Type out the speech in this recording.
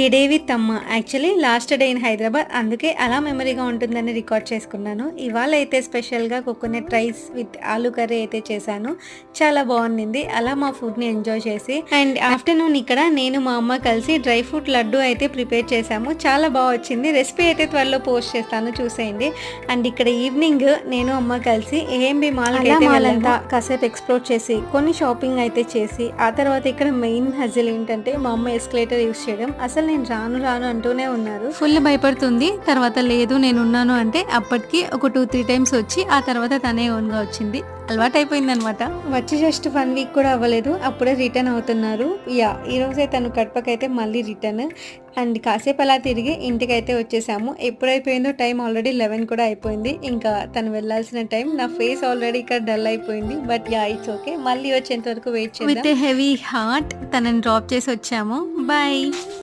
ఈ day with అమ్మ. Actually last day in Hyderabad అందుకే అలా మెమరీగా ఉంటుందని రికార్డ్ చేసుకున్నాను. ఇవాళ అయితే స్పెషల్గా coconut rice with aloo curry అయితే చేశాను. చాలా బాగుండింది. అలా మా ఫుడ్ని ఎంజాయ్ చేసి అండ్ ఆఫ్టర్నూన్ ఇక్కడ నేను మా అమ్మ కలిసి డ్రై ఫ్రూట్ లడ్డు అయితే ప్రిపేర్ చేశాము. చాలా బాగా వచ్చింది. రెసిపీ అయితే త్వరలో పోస్ట్ చేస్తాను. చూసేయండి. అండ్ ఇక్కడ ఈవినింగ్ నేను అమ్మ కలిసి ఏఎంబి మాల్ మాల్ అంతా కాసేపు ఎక్స్ప్లోర్ చేసి కొన్ని షాపింగ్ అయితే చేసి ఆ తర్వాత ఇక్కడ మెయిన్ హజిల్ ఏంటంటే మా అమ్మ ఎస్కలేటర్ యూస్ చేయడం. అసలు నేను రాను రాను అంటూనే ఉన్నారు. ఫుల్ భయపడుతుంది. తర్వాత లేదు నేను ఉన్నాను అంటే అప్పటికి ఒక టూ త్రీ టైమ్స్ వచ్చి ఆ తర్వాత తనే ఓన్గా వచ్చింది. అలవాటు అయిపోయింది అనమాట వచ్చి జస్ట్ వన్ వీక్ కూడా అవ్వలేదు. అప్పుడే రిటర్న్ అవుతున్నారు. యా ఈ రోజే తను కడపకైతే మళ్ళీ రిటర్న్ అండ్ కాసేపు అలా తిరిగి ఇంటికైతే వచ్చేసాము. ఎప్పుడైపోయిందో టైం ఆల్రెడీ లెవెన్ కూడా అయిపోయింది. ఇంకా తను వెళ్ళాల్సిన టైం నా ఫేస్ ఆల్రెడీ ఇక్కడ డల్ అయిపోయింది. బట్ యా ఇట్స్ ఓకే మళ్ళీ వచ్చేంత వరకు వెయిట్ చేద్దాం. విత్ హెవీ హార్ట్ తనని డ్రాప్ చేసి వచ్చాము. బాయ్